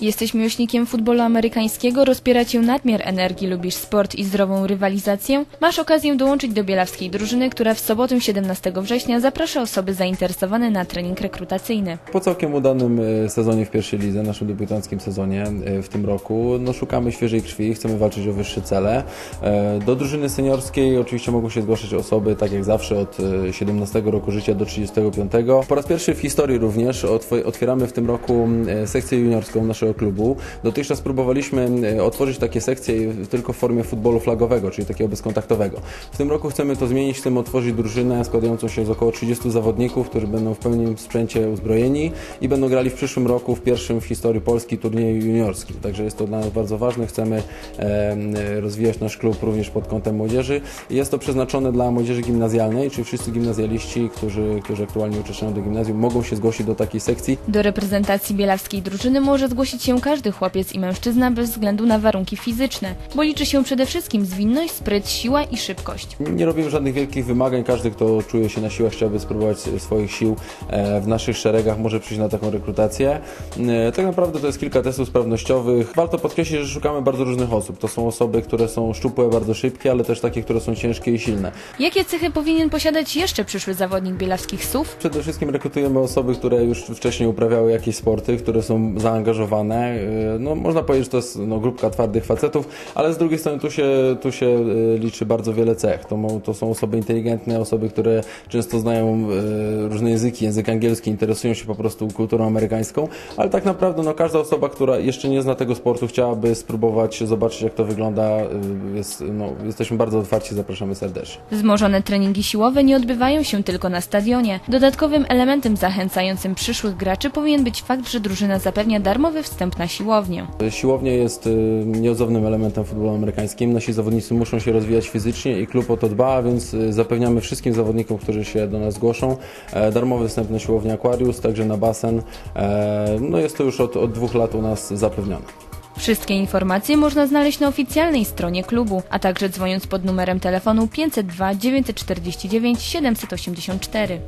Jesteś miłośnikiem futbolu amerykańskiego, rozpiera cię nadmiar energii, lubisz sport i zdrową rywalizację? Masz okazję dołączyć do bielawskiej drużyny, która w sobotę 17 września zaprasza osoby zainteresowane na trening rekrutacyjny. Po całkiem udanym e, sezonie w pierwszej lidze, naszym debiutanckim sezonie e, w tym roku, no szukamy świeżej krwi, chcemy walczyć o wyższe cele. E, Do drużyny seniorskiej oczywiście mogą się zgłaszać osoby, tak jak zawsze, od e, 17 roku życia do 35. Po raz pierwszy w historii również otw- otwieramy w tym roku sekcję juniorską naszego klubu. Dotychczas próbowaliśmy e, otworzyć takie sekcje tylko w formie futbolu flagowego, czyli takiego bezkontaktowego. W tym roku chcemy to zmienić, chcemy otworzyć drużynę składającą się z około 30 zawodników, którzy będą w pełnym sprzęcie uzbrojeni i będą grali w przyszłym roku w pierwszym w historii Polski turnieju juniorskim. Także jest to dla nas bardzo ważne. Chcemy em, rozwijać nasz klub również pod kątem młodzieży. Jest to przeznaczone dla młodzieży gimnazjalnej, czyli wszyscy gimnazjaliści, którzy, którzy aktualnie uczęszczają do gimnazjum, mogą się zgłosić do takiej sekcji. Do reprezentacji bielawskiej drużyny może zgłosić się każdy chłopiec i mężczyzna bez względu na warunki fizyczne, bo liczy się przede wszystkim zwinność, spryt, siła i szybkość. Nie robimy żadnych wielkich wymagań. Każdy, kto czuje się na siłach, chciałby spróbować swoich sił e, w naszych szeregach, może przyjść na taką rekrutację. E, Tak naprawdę to jest kilka testów sprawnościowych. Warto podkreślić, że szukamy bardzo różnych osób. To są osoby, które są szczupłe, bardzo szybkie, ale też takie, które są ciężkie i silne. Jakie cechy powinien posiadać jeszcze przyszły zawodnik bielawskich sów? Przede wszystkim rekrutujemy osoby, które już wcześniej uprawiały jakieś sporty, które są zaangażowane. Yy, No, można powiedzieć, że to jest no, grupka twardych facetów, ale z drugiej strony tu się, tu się yy, liczy bardzo wiele cech. To, to są osoby inteligentne, osoby, które często znają yy, różne języki, język angielski, interesują się po prostu kulturą amerykańską, ale tak naprawdę no, każda osoba, która jeszcze nie zna tego sportu, chciałaby spróbować zobaczyć, jak to wygląda. Jest, no, jesteśmy bardzo otwarci, zapraszamy serdecznie. Wzmożone treningi siłowe nie odbywają się tylko na stadionie. Dodatkowym elementem zachęcającym przyszłych graczy powinien być fakt, że drużyna zapewnia darmowy wstęp na siłownię. Siłownia jest y, nieodzownym elementem futbolu amerykańskim. Nasi zawodnicy muszą się rozwijać fizycznie i klub o to dba, więc y, zapewniamy wszystkim zawodnikom, którzy się do nas zgłoszą, e, darmowy wstęp na siłownię Aquarius, także na basen. E, No jest to już od, od dwóch lat u nas zapewnione. Wszystkie informacje można znaleźć na oficjalnej stronie klubu, a także dzwoniąc pod numerem telefonu 502 949 784.